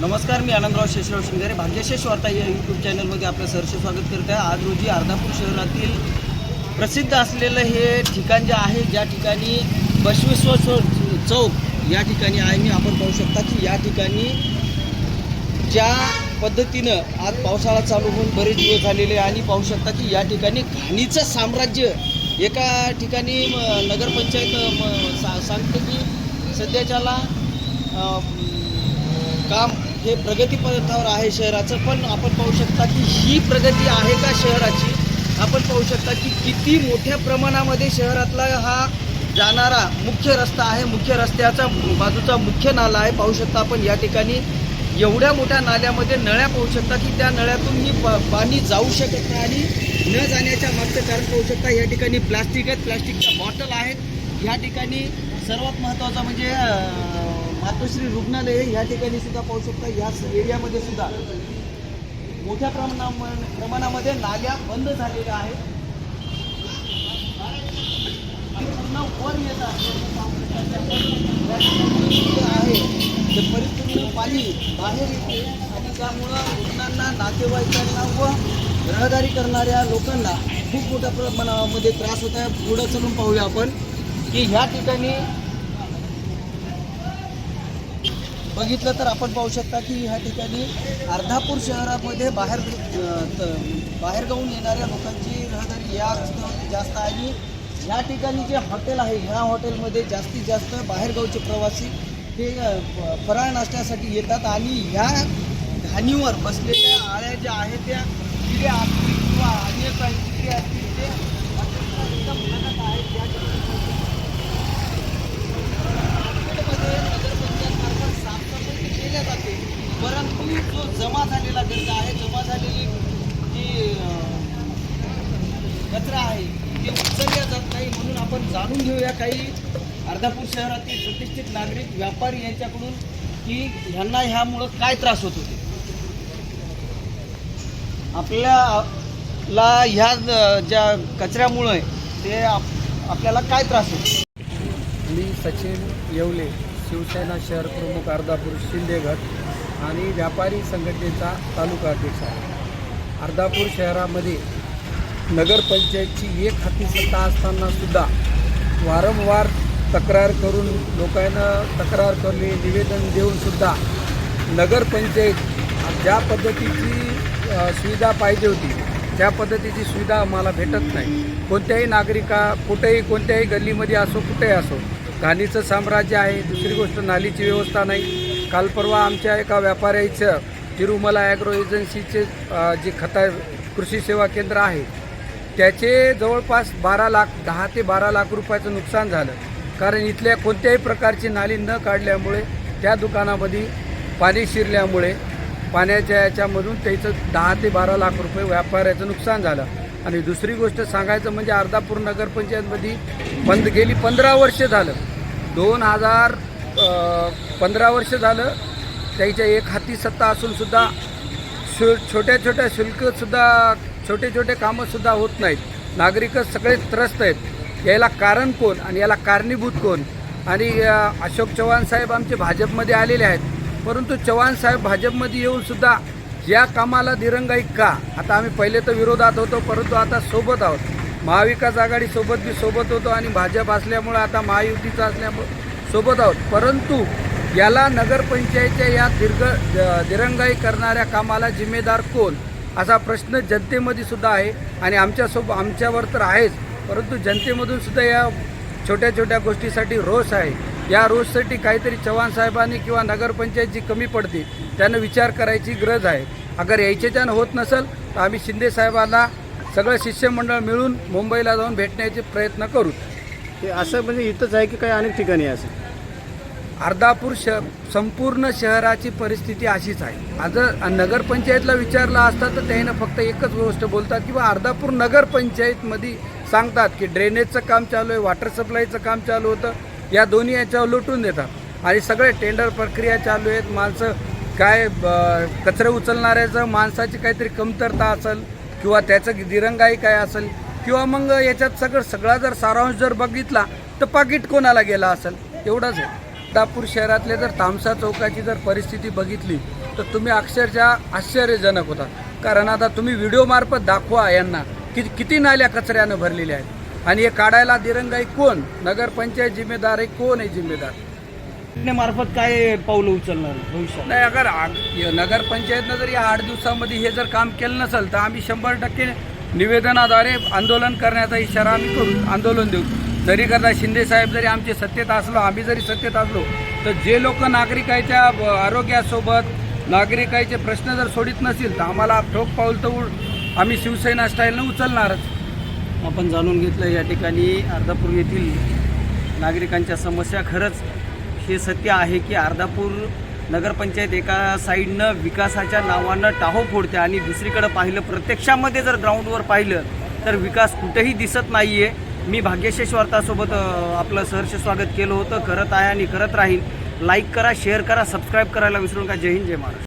नमस्कार मी आनंदराव शेषराव शिंगारे भाग्यशेष वार्ता या यूट्यूब चॅनलमध्ये आपलं सहर्ष स्वागत करत आहे. आज रोजी अर्धापूर शहरातील प्रसिद्ध असलेलं हे ठिकाण जे आहे ज्या ठिकाणी बसवेश्वर चौक या ठिकाणी आहे. मी आपण पाहू शकता की या ठिकाणी ज्या पद्धतीनं आज पावसाळा चालू होऊन बरेच दिवस झालेले आहे. आणि पाहू शकता की या ठिकाणी घाणीचं साम्राज्य एका ठिकाणी म, नगरपंचायत म, सा सांगते की सध्याच्याला काम हे प्रगतीपथावर आहे शहराचं पण आपण पाहू शकता की ही प्रगती आहे का शहराची? आपण पाहू शकता की किती मोठ्या प्रमाणामध्ये शहरातला हा जाणारा मुख्य रस्ता आहे. मुख्य रस्त्याचा बाजूचा मुख्य नाला आहे. पाहू शकता आपण या ठिकाणी एवढ्या मोठ्या नाल्यामध्ये नळ्या पाहू शकता की त्या नळ्यातून ही पाणी जाऊ शकत नाही आणि न जाण्याच्या मागचं कारण पाहू शकता या ठिकाणी प्लास्टिक आहेत. प्लास्टिकच्या बॉटल आहेत. या ठिकाणी सर्वात महत्त्वाचं म्हणजे मातोश्री रुग्णालय या ठिकाणी सुद्धा पाहू शकता. या एरियामध्ये सुद्धा मोठ्या प्रमाणा प्रमाणामध्ये नाल्या बंद झालेल्या आहेत. पूर्ण वर येत आहे. ते परिपूर्ण पाणी बाहेर येते. आणि त्यामुळं रुग्णांना नातेवाईकांना व रहदारी करणाऱ्या लोकांना खूप मोठ्या प्रमाणामध्ये त्रास होत आहे. पुढं चलून पाहूया आपण. की ह्या ठिकाणी बघितलं तर आपण पाहू शकता की ह्या ठिकाणी अर्धापूर शहरामध्ये बाहेर त- बाहेरगावून येणाऱ्या लोकांची रहदारी या रस्त्यावरती जास्त आहे. आणि ह्या ठिकाणी जे हॉटेल आहे ह्या हॉटेलमध्ये जास्तीत जास्त बाहेरगावचे प्रवासी हे फराळ नाश्त्यासाठी येतात. आणि ह्या घाणीवर बसलेल्या आळ्या ज्या आहेत त्या किडे असतील किंवा अन्य काही किडे असतील ते अत्यंत एकदम घातक आहेत या ठिकाणी मार्केटमध्ये नगरपंचायतमार्फत साफसफाई केल्या जाते परंतु जो जमा झालेला गर्द आहे जमा झालेली जी अं, कचरा आहे. ते उचलल्या जात नाही म्हणून आपण जाणून घेऊया काही अर्धापूर शहरातील प्रतिष्ठित नागरिक व्यापारी यांच्याकडून की ह्यांना ह्यामुळं काय त्रास होत होते? आपल्याला ह्या ज्या कचऱ्यामुळे ते आप- आपल्याला काय त्रास होतो? मी सचिन येवले शिवसेना शहर प्रमुख अर्धापूर शिंदेगड आणि व्यापारी संघटनेचा तालुका अध्यक्ष आहे. अर्धापूर शहरामध्ये नगरपंचायतची एक हाती सत्ता असताना सुद्धा वारंवार तक्रार करून लोकांना तक्रार करणे निवेदन देऊन सुद्धा नगरपंचायत ज्या पद्धतीची सुविधा पाहिजे होती त्या पद्धतीची सुविधा आम्हाला भेटत नाही. कोणत्याही नागरिका कुठेही कोणत्याही गल्लीमध्ये असो कुठेही असो घाणीचं साम्राज्य आहे दुसरी गोष्ट नालीची व्यवस्था नाही. काल परवा आमच्या एका व्यापाऱ्याचं तिरुमला ॲग्रो एजन्सीचे जे खता कृषी सेवा केंद्र आहे त्याचे जवळपास बारा लाख दहा ते बारा लाख रुपयाचं नुकसान झालं. कारण इथल्या कोणत्याही प्रकारची नाली न काढल्यामुळे त्या दुकानामध्ये पाणी शिरल्यामुळे पाण्याच्या याच्यामधून त्याचं दहा ते बारा लाख रुपये व्यापाऱ्याचं नुकसान झालं. आणि दुसरी गोष्ट सांगायचं म्हणजे अर्धापूर नगरपंचायतमध्ये बंद गेली पंधरा वर्ष झालं. दोन हजार पंधरा वर्ष झालं. त्याच्या एक हाती सत्ता असूनसुद्धा शु छोट्या छोट्या शुल्कसुद्धा छोटे छोटे कामंसुद्धा होत नाहीत. नागरिकच सगळे त्रस्त आहेत. याला कारण कोण आणि याला कारणीभूत कोण? आणि अशोक चव्हाण साहेब आमचे भाजपमध्ये आलेले आहेत. परंतु चव्हाण साहेब भाजपमध्ये येऊनसुद्धा या कामाला दिरंगाई का? आता आम्ही पहिले तर विरोधात होतो परंतु आता सोबत आहोत. महाविकास आघाडीसोबत मी सोबत होतो आणि भाजप असल्यामुळं आता महायुतीचं असल्यामुळं सोबत आहोत. परंतु याला नगरपंचायतच्या या दीर्घ दिरंगाई करणाऱ्या कामाला जिम्मेदार कोण? असा प्रश्न जनतेमध्ये सुद्धा आहे आणि आमच्यासोबत आमच्यावर तर आहेच परंतु जनतेमधून सुद्धा या छोट्या छोट्या गोष्टीसाठी रोष आहे. या रोषसाठी काहीतरी चव्हाण साहेबांनी किंवा नगरपंचायत जी कमी पडते त्यानं विचार करायची गरज आहे. अगर यायच्याच्यानं होत नसेल तर आम्ही शिंदे साहेबांना सगळं शिष्यमंडळ मिळून मुंबईला जाऊन भेटण्याचे प्रयत्न करू. ते असं म्हणजे इथंच आहे की काही अनेक ठिकाणी असं? अर्धापूर श संपूर्ण शहराची परिस्थिती अशीच आहे. आज नगरपंचायतला विचारलं असता तर त्यानं फक्त एकच गोष्ट बोलतात किंवा अर्धापूर नगरपंचायतमध्ये सांगतात की ड्रेनेजचं काम चालू आहे वॉटर सप्लायचं काम चालू होतं या दोन्ही याच्यावर लुटून देतात. आणि सगळे टेंडर प्रक्रिया चालू आहेत माणसं काय ब- उचलणाऱ्याचं माणसाची काहीतरी कमतरता असेल किंवा त्याचं दिरंगाई काय असेल किंवा मग याच्यात सगळं सगळा जर सारांश जर बघितला तर पाकिट कोणाला गेला असेल? एवढंच आहे. अर्धापूर शहरातले जर तामसा चौकाची जर परिस्थिती बघितली तर तुम्ही अक्षरशः आश्चर्यजनक होता. कारण आता तुम्ही व्हिडिओमार्फत दाखवा यांना की किती नाल्या कचऱ्यानं भरलेल्या आहेत. आणि हे काढायला दिरंगाई कोण? नगरपंचायत जिम्मेदार आहे कोण आहे जिम्मेदार? मार्फत काय पाऊल उचलणार भविष्यात? नाही अगर नगरपंचायतनं जर या आठ दिवसामध्ये हे जर काम केलं नसेल तर आम्ही शंभर टक्के निवेदनाद्वारे आंदोलन करण्याचा इशारा आम्ही करू आंदोलन देऊ. जरी करता शिंदे साहेब जरी आमचे सत्तेत असलो आम्ही जरी सत्तेत असलो तर जे लोक नागरिकाच्या ब- आरोग्यासोबत नागरिकाचे प्रश्न जर सोडित नसतील तर आम्हाला ठोक पाऊल तर आम्ही शिवसेना स्टाईलनं उचलणारच. आपण जाणून घेतलं या ठिकाणी अर्धापूर येथील नागरिकांच्या समस्या. खरंच हे सत्य आहे की अर्धापूर नगरपंचायत एका साईडनं विकासाच्या नावानं टाहो फोडते आणि दुसरीकडं पाहिलं प्रत्यक्षामध्ये जर ग्राउंडवर पाहिलं तर विकास कुठेही दिसत नाही आहे मी भाग्यशेष वार्तासोबत आपलं सहर्ष स्वागत केलं होतं. करत आहे आणि करत राहील लाईक करा शेअर करा सबस्क्राईब करायला विसरू नका. जय हिंद जय महाराष्ट्र.